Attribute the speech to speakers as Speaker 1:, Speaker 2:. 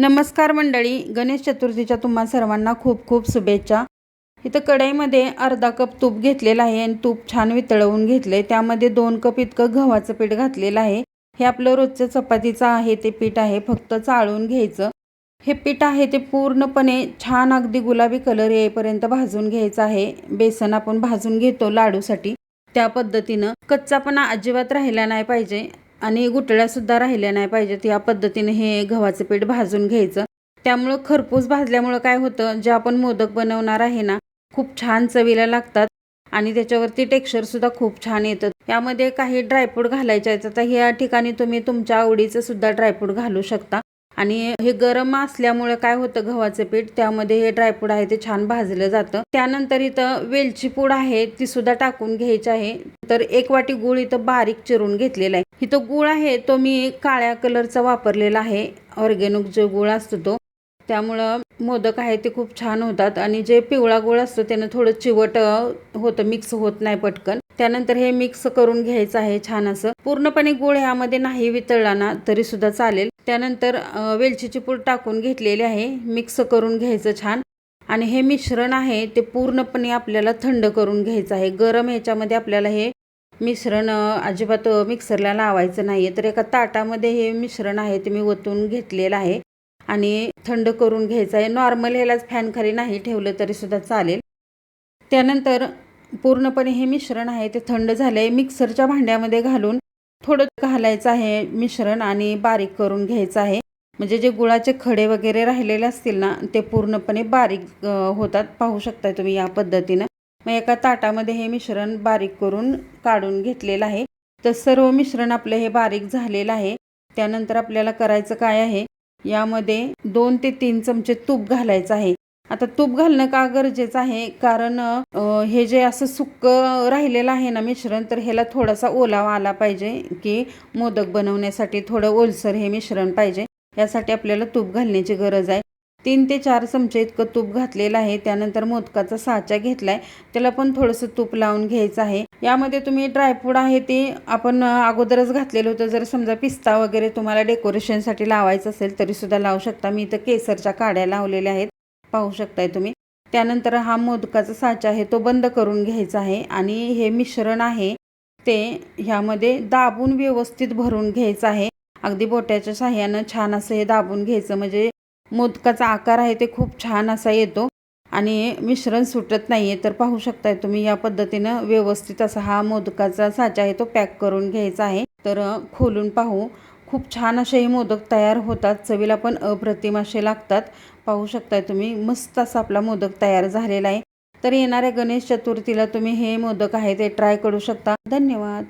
Speaker 1: नमस्कार मंडळी गणेश चतुर्थीच्या तुम्हा सर्वांना खूप खूप शुभेच्छा. इथं कढईमध्ये अर्धा कप तूप घेतलेलं आहे आणि तूप छान वितळवून घेतलं आहे त्यामध्ये दोन कप इतकं गव्हाचं पीठ घातलेलं आहे. हे आपलं रोजचं चपातीचं आहे ते पीठ आहे फक्त चाळून घ्यायचं. हे पीठ आहे ते पूर्णपणे छान अगदी गुलाबी कलर येईपर्यंत भाजून घ्यायचं आहे. बेसन आपण भाजून घेतो लाडूसाठी. त्या पद्धतीनं कच्चापणा अजिबात राहिला नाही पाहिजे. आणि गुटळ्यासुद्धा राहिल्या नाही पाहिजेत. या पद्धतीने हे गव्हाचं पीठ भाजून घ्यायचं. त्यामुळं खरपूस भाजल्यामुळं काय होतं जे आपण मोदक बनवणार आहे ना खूप छान चवीला लागतात आणि त्याच्यावरती टेक्स्चरसुद्धा खूप छान येतं. यामध्ये काही ड्रायफ्रूट घालायचे आहेत. तर ह्या ठिकाणी तुम्ही तुमच्या आवडीचं सुद्धा ड्रायफ्रूट घालू शकता. आणि हे गरम असल्यामुळे काय होतं गव्हाचं पीठ त्यामध्ये हे ड्रायफ्रूट आहे ते छान भाजलं जातं. त्यानंतर इथं वेलची पूड आहे ती सुद्धा टाकून घ्यायची आहे. तर एक वाटी गूळ इथं बारीक चिरून घेतलेला आहे. इथं गूळ आहे तो मी काळ्या कलरचा वापरलेला आहे. ऑर्गेनिक जो गूळ असतो तो. त्यामुळं मोदक आहे ते खूप छान होतात. आणि जे पिवळा गूळ असतो त्यानं थोडं चिवट होतं मिक्स होत नाही पटकन. त्यानंतर हे मिक्स करून घ्यायचं आहे छान असं. पूर्णपणे गूळ ह्यामध्ये नाही वितळला ना तरी सुद्धा चालेल. त्यानंतर वेलचीची पूड टाकून घेतलेली आहे. मिक्स करून घ्यायचं छान. आणि हे मिश्रण आहे ते पूर्णपणे आपल्याला थंड करून घ्यायचं आहे. गरम ह्याच्यामध्ये आपल्याला हे मिश्रण अजिबात मिक्सरला लावायचं नाही आहे तर एका ताटामध्ये हे मिश्रण आहे ते मी ओतून घेतलेलं आहे. आणि थंड करून घ्यायचं आहे. नॉर्मल ह्यालाच फॅनखाली नाही ठेवलं तरीसुद्धा चालेल. त्यानंतर पूर्णपणे हे मिश्रण आहे ते थंड झालं आहे मिक्सरच्या भांड्यामध्ये घालून थोडं घालायचं आहे मिश्रण आणि बारीक करून घ्यायचं आहे. म्हणजे जे गुळाचे खडे वगैरे राहिलेले असतील ना ते पूर्णपणे बारीक होतात. पाहू शकताय तुम्ही या पद्धतीनं. मग एका ताटामध्ये हे मिश्रण बारीक करून काढून घेतलेलं आहे. तर सर्व मिश्रण आपलं हे बारीक झालेलं आहे. त्यानंतर आपल्याला करायचं काय आहे? यामध्ये दोन ते तीन चमचे तूप घालायचं आहे. आता तूप घालणं का गरजेचं आहे? कारण हे जे असं सुक्क राहिलेलं आहे ना मिश्रण तर ह्याला थोडासा ओलावा आला पाहिजे की मोदक बनवण्यासाठी थोडं ओलसर हे मिश्रण पाहिजे. यासाठी आपल्याला तूप घालण्याची गरज आहे. तीन ते चार चमचे इतकं तूप घातलेलं आहे. त्यानंतर मोदकाचा साचा घेतलाय. त्याला पण थोडंसं तूप लावून घ्यायचं आहे. यामध्ये तुम्ही ड्रायफ्रूट आहे ते आपण अगोदरच घातलेलं होतं. जर समजा पिस्ता वगैरे तुम्हाला डेकोरेशनसाठी लावायचं असेल तरी सुद्धा लावू शकता. मी इथं केसरच्या काड्या लावलेल्या आहेत. पाहू शकताय तुम्ही. त्यानंतर हा मोदकाचा साचा आहे तो बंद करून घ्यायचा आहे आणि हे मिश्रण आहे ते ह्यामध्ये दाबून व्यवस्थित भरून घ्यायचं आहे. अगदी बोट्याच्या साह्यानं छान असं हे दाबून घ्यायचं म्हणजे मोदकाचा आकार आहे ते खूप छान असा येतो आणि मिश्रण सुटत नाही आहे तर पाहू शकताय तुम्ही या पद्धतीनं व्यवस्थित असा हा मोदकाचा साचा आहे तो पॅक करून घ्यायचा आहे. तर खोलून पाहू खूप छान असे हे मोदक तयार होतात. चवीला पण अप्रतिम असे लागतात. पाहू शकताय तुम्ही मस्त असा आपला मोदक तयार झालेला आहे. तर येणाऱ्या गणेश चतुर्थीला तुम्ही हे मोदक आहे ते ट्राय करू शकता. धन्यवाद.